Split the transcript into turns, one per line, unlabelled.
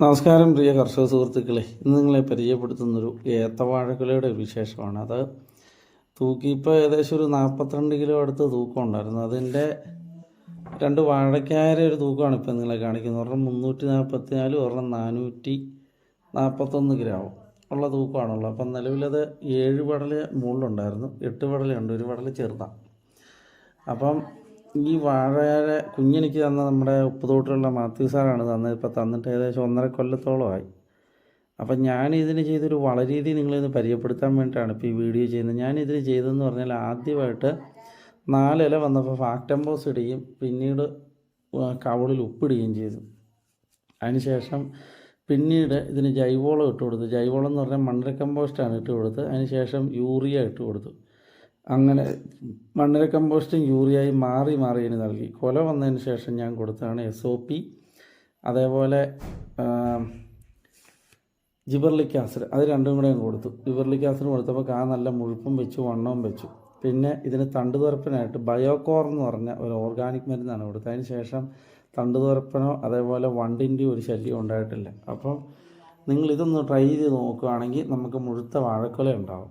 നമസ്കാരം പ്രിയ കർഷക സുഹൃത്തുക്കളെ. ഇന്ന് നിങ്ങളെ പരിചയപ്പെടുത്തുന്നൊരു ഏത്തവാഴക്കുലയുടെ വിശേഷമാണ്. അത് തൂക്കി ഇപ്പോൾ ഏകദേശം ഒരു നാൽപ്പത്തിരണ്ട് കിലോ അടുത്ത് തൂക്കം ഉണ്ടായിരുന്നു അതിന്റെ രണ്ട് വാഴക്കായ ഒരു തൂക്കമാണ് ഇപ്പോൾ നിങ്ങളെ കാണിക്കുന്നത്. ഒരെണ്ണം മുന്നൂറ്റി നാൽപ്പത്തി നാല് ഒരെണ്ണം നാനൂറ്റി നാൽപ്പത്തൊന്ന് ഗ്രാം ഉള്ള തൂക്കമാണുള്ളത്. അപ്പം നിലവിലത് ഏഴ് പടൽ മുകളിലുണ്ടായിരുന്നു എട്ട് പടലുണ്ട് ഒരു പടൽ ചെറുതാണ്. അപ്പം ഈ വാഴയുടെ കുഞ്ഞെനിക്ക് തന്ന നമ്മുടെ ഉപ്പുതോട്ടിലുള്ള മാത്യു സാറാണ് തന്നത്. ഇപ്പം തന്നിട്ട് ഏകദേശം ഒന്നര കൊല്ലത്തോളമായി അപ്പം ഞാൻ ഇതിന് ചെയ്തൊരു വളരീതി നിങ്ങളിന്ന് പരിചയപ്പെടുത്താൻ വേണ്ടിയിട്ടാണ് ഇപ്പോൾ ഈ വീഡിയോ ചെയ്യുന്നത്. ഞാൻ ഇതിന് ചെയ്തതെന്ന് പറഞ്ഞാൽ ആദ്യമായിട്ട് നാലില വന്നപ്പോൾ ഫാക്ടംബോസ് ഇടുകയും പിന്നീട് കവളിൽ ഉപ്പിടുകയും ചെയ്തു. അതിനുശേഷം പിന്നീട് ഇതിന് ജൈവവളം ഇട്ട് കൊടുത്തു ജൈവവളം എന്ന് പറഞ്ഞാൽ മണ്ണര കമ്പോസ്റ്റാണ് ഇട്ട് കൊടുത്തത് അതിനുശേഷം യൂറിയ ഇട്ട് കൊടുത്തു അങ്ങനെ മണ്ണിര കമ്പോസ്റ്റും യൂറിയായി മാറി മാറി ഇനി നൽകി. കൊല വന്നതിന് ശേഷം ഞാൻ കൊടുത്തതാണ് എസ് ഒ പി അതേപോലെ ജിബർലിക് ആസിഡ്. അത് രണ്ടും കൂടെ ഞാൻ കൊടുത്തു. ജിബർലിക് ആസിഡ് കൊടുത്തപ്പോൾ കാ നല്ല മുഴുപ്പും വെച്ചു വണ്ണവും വെച്ചു. പിന്നെ ഇതിന് തണ്ട് തുറപ്പിനായിട്ട് ബയോകോർ എന്ന് പറഞ്ഞ ഒരു ഓർഗാനിക് മരുന്നാണ് കൊടുത്തത്. അതിന് ശേഷം തണ്ട് തുറപ്പനോ അതേപോലെ വണ്ടിന്റെയോ ഒരു ശല്യം ഉണ്ടായിട്ടില്ല. അപ്പം നിങ്ങൾ ഇതൊന്ന് ട്രൈ ചെയ്ത് നോക്കുകയാണെങ്കിൽ നമുക്ക് മുഴുത്ത വാഴക്കൊല ഉണ്ടാവും.